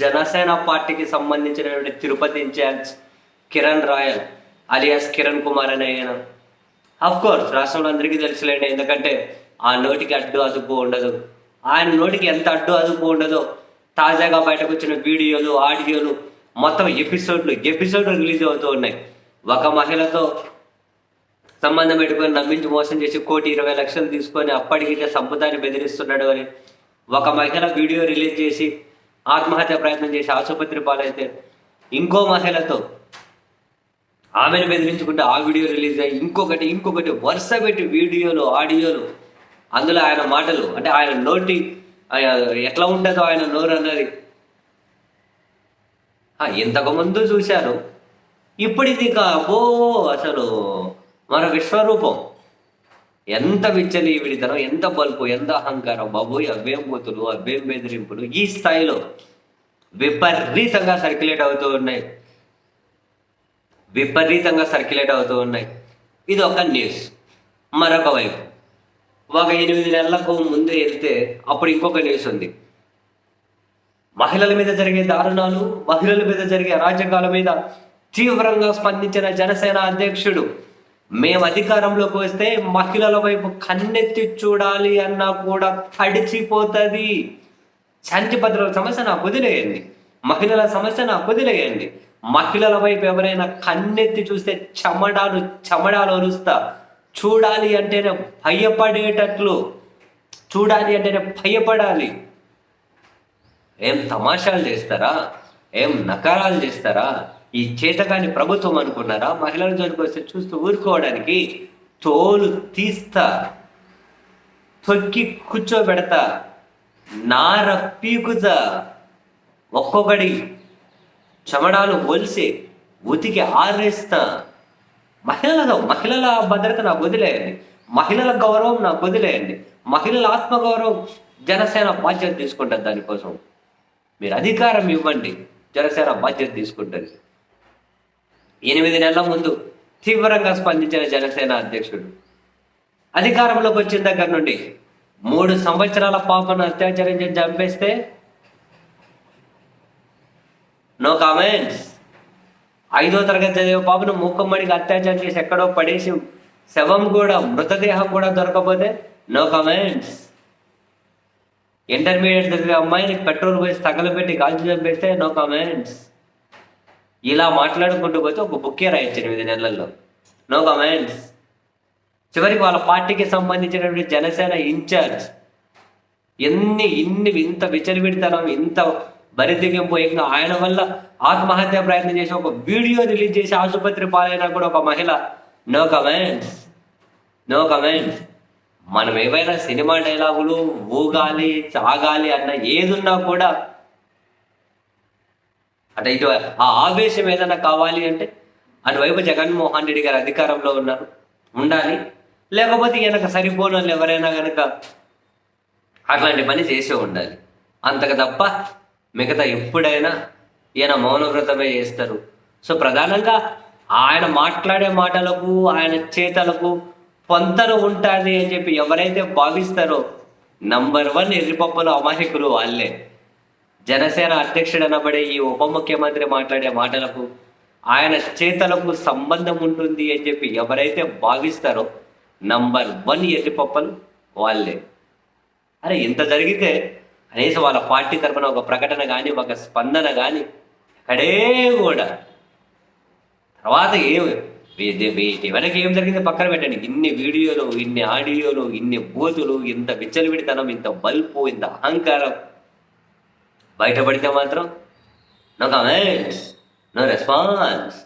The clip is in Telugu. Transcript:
జనసేన పార్టీకి సంబంధించినటువంటి తిరుపతి ఇన్ఛార్జ్ కిరణ్ రాయల్ అలియాస్ కిరణ్ కుమార్ అనే ఆయన. అఫ్ కోర్స్ రాష్ట్రంలో అందరికీ తెలుసులేండి ఎందుకంటే ఆ నోటికి అడ్డు అదుపు ఉండదు. ఆయన నోటికి ఎంత అడ్డు అదుపు ఉండదో తాజాగా బయటకు వచ్చిన వీడియోలు ఆడియోలు మొత్తం ఎపిసోడ్లు ఎపిసోడ్లు రిలీజ్ అవుతూ ఉన్నాయి. ఒక మహిళతో సంబంధం పెట్టుకొని నమ్మించి మోసం చేసి కోటి ఇరవై లక్షలు తీసుకొని అప్పటికి సంపదాన్ని బెదిరిస్తున్నాడు అని ఒక మహిళ వీడియో రిలీజ్ చేసి ఆత్మహత్య ప్రయత్నం చేసి ఆసుపత్రి పాలైతే ఇంకో మహిళతో ఆమెను బెదిరించుకుంటే ఆ వీడియో రిలీజ్ అయ్యి ఇంకొకటి ఇంకొకటి వరుస పెట్టి వీడియోలు ఆడియోలు. అందులో ఆయన మాటలు అంటే ఆయన నోటి ఎట్లా ఉంటుందో ఆయన నోరు అన్నది. ఇంతకుముందు చూశారు ముందు ఇప్పుడు ఇది కాబో అసలు మన విశ్వరూపం. ఎంత విచ్చని విడితనం ఎంత బల్పు ఎంత అహంకారం బాబోయ్ అవ్వేం పోతులు అవ్వేం బెదిరింపులు ఈ స్థాయిలో విపరీతంగా సర్క్యులేట్ అవుతూ ఉన్నాయి. విపరీతంగా సర్క్యులేట్ అవుతూ ఉన్నాయి. ఇది ఒక న్యూస్. మరొక వైపు. ఒక ఎనిమిది నెలలకు ముందు వెళ్తే అప్పుడు ఇంకొక న్యూస్ ఉంది. మహిళల మీద జరిగే దారుణాలు మహిళల మీద జరిగే అరాచకాల మీద తీవ్రంగా స్పందించిన జనసేన అధ్యక్షుడు మేము అధికారంలోకి వస్తే మహిళల వైపు కన్నెత్తి చూడాలి అన్నా కూడా తడిచిపోతుంది శాంతి భద్రతల సమస్య నాకు వదిలేయండి. మహిళల సమస్య నాకు వదిలేయండి. మహిళల వైపు ఎవరైనా కన్నెత్తి చూస్తే చెమడాలు చెమడాలు అరుస్తా. చూడాలి అంటేనే భయపడేటట్లు. చూడాలి అంటేనే భయపడాలి. ఏం తమాషాలు చేస్తారా? ఏం నకారాలు చేస్తారా? ఈ చేతకాని ప్రభుత్వం అనుకున్నారా? మహిళల జోలికి వస్తే చూస్తూ ఊరుకోవడానికి తోలు తీస్తా తొక్కి కూర్చోబెడతా నార పీకుతా ఒక్కొక్కడి చమడాలు ఒలిసి ఉతికి ఆరేస్తా. మహిళల మహిళల భద్రత నాకు వదిలేయండి. మహిళల గౌరవం నాకు వదిలేయండి. మహిళల ఆత్మగౌరవం జనసేన బాధ్యత తీసుకుంటుంది దానికోసం. మీరు అధికారం ఇవ్వండి. జనసేన బాధ్యత తీసుకుంటుంది. ఎనిమిది నెలల ముందు తీవ్రంగా స్పందించిన జనసేన అధ్యక్షుడు. అధికారంలోకి వచ్చిన దగ్గర నుండి మూడు సంవత్సరాల పాపను అత్యాచారం చేసి చంపేస్తే నో కామెంట్స్. ఐదో తరగతి చదివే పాపను మూకమ్మడికి అత్యాచారం చేసి ఎక్కడో పడేసి శవం కూడా మృతదేహం కూడా దొరకపోతే నో కామెంట్స్. ఇంటర్మీడియట్ చదివే అమ్మాయిని పెట్రోల్ పోసి తగలబెట్టి కాల్చి చంపేస్తే నో కామెంట్స్. ఇలా మాట్లాడుకుంటూ పోతే ఒక బుక్కే రాయొచ్చు ఎనిమిది నెలల్లో. నో కమెంట్స్ చివరికి వాళ్ళ పార్టీకి సంబంధించినటువంటి జనసేన ఇన్ఛార్జ్ ఎన్ని ఇన్ని ఇంత విచలవిడితనం ఇంత బరిదిగింపు ఇంకా ఆయన వల్ల ఆత్మహత్య ప్రయత్నం చేసి ఒక వీడియో రిలీజ్ చేసి ఆసుపత్రి పాలైనా కూడా ఒక మహిళ. నో కమెంట్స్ నో కమెంట్స్ మనం ఏవైనా సినిమా డైలాగులు ఊగాలి సాగాలి అన్న ఏదున్నా కూడా అంటే ఇటు ఆ ఆవేశం ఏదైనా కావాలి అంటే అటువైపు జగన్మోహన్ రెడ్డి గారు అధికారంలో ఉన్నారు ఉండాలి. లేకపోతే ఈయనకు సరిపోని వాళ్ళు ఎవరైనా కనుక అట్లాంటి పని చేసే ఉండాలి. అంతకు తప్ప మిగతా ఎప్పుడైనా ఈయన మౌనవ్రతమే చేస్తారు. సో ప్రధానంగా ఆయన మాట్లాడే మాటలకు ఆయన చేతలకు పొంతన ఉంటుంది అని చెప్పి ఎవరైతే భావిస్తారో నంబర్ వన్ ఎర్రిపప్పులు అమాయకులు వాళ్ళే. జనసేన అధ్యక్షుడు అనబడే ఈ ఉప ముఖ్యమంత్రి మాట్లాడే మాటలకు ఆయన చేతలకు సంబంధం ఉంటుంది అని చెప్పి ఎవరైతే భావిస్తారో నంబర్ వన్ ఎల్లిపప్పలు వాళ్ళే. అరే ఇంత జరిగితే కనీసం వాళ్ళ పార్టీ తరపున ఒక ప్రకటన కానీ ఒక స్పందన కానీ ఎక్కడే కూడా. తర్వాత ఏం వీటి వీటి ఏం జరిగింది పక్కన పెట్టండి. ఇన్ని వీడియోలు ఇన్ని ఆడియోలు ఇన్ని బోతులు ఇంత విచ్చలవిడితనం ఇంత బల్పు ఇంత అహంకారం. బయటపడితే మాత్రం నో కమెంట్స్ నో రెస్పాన్స్